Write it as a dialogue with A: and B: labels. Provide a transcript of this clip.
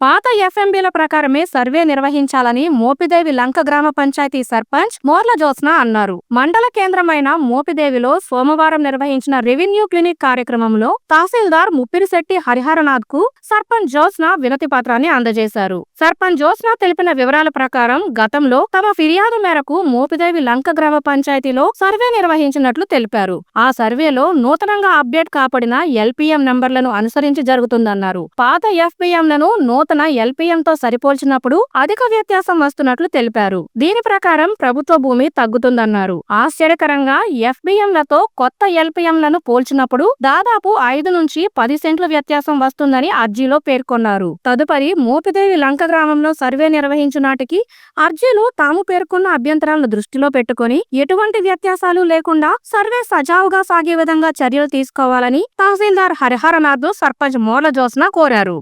A: పాత ఎఫ్ఎంబీల ప్రకారమే సర్వే నిర్వహించాలని మోపిదేవి లంక గ్రామ పంచాయతీ సర్పంచ్ మోర్ల జోత్స్న అన్నారు. మండల కేంద్రమైన మోపిదేవిలో సోమవారం నిర్వహించిన రెవెన్యూ క్లినిక్ కార్యక్రమంలో తహసీల్దార్ ముప్పిరిశెట్టి హరిహరనాథ్కు సర్పంచ్ జోత్స్న వినతి పత్రాన్ని అందజేశారు. సర్పంచ్ జోత్స్న తెలిపిన వివరాల ప్రకారం గతంలో తమ ఫిర్యాదు మేరకు మోపిదేవి లంక గ్రామ పంచాయతీలో సర్వే నిర్వహించినట్లు తెలిపారు. ఆ సర్వేలో నూతనంగా అప్డేట్ కాపడిన ఎల్పిఎం నంబర్లను అనుసరించి జరుగుతుందన్నారు. పాత ఎఫ్పీఎంలను నూతన ఎల్పిఎం ఎల్పిఎంతో సరిపోల్చినప్పుడు అధిక వ్యత్యాసం వస్తున్నట్లు తెలిపారు. దీని ప్రకారం ప్రభుత్వ భూమి తగ్గుతుందన్నారు. ఆశ్చర్యకరంగా ఎఫ్బిఎంలతో కొత్త ఎల్పిఎంలను పోల్చినప్పుడు దాదాపు ఐదు నుంచి పది సెంట్ల వ్యత్యాసం వస్తుందని అర్జీలో పేర్కొన్నారు. తదుపరి మోపిదేవి లంక గ్రామంలో సర్వే నిర్వహించిన నాటికి అర్జీలు తాము పేర్కొన్న అభ్యంతరాలను దృష్టిలో పెట్టుకుని ఎటువంటి వ్యత్యాసాలు లేకుండా సర్వే సజావుగా సాగే విధంగా చర్యలు తీసుకోవాలని తహసీల్దార్ హరిహరనాథ్ సర్పంచ్ మోర్ల జోస్న కోరారు.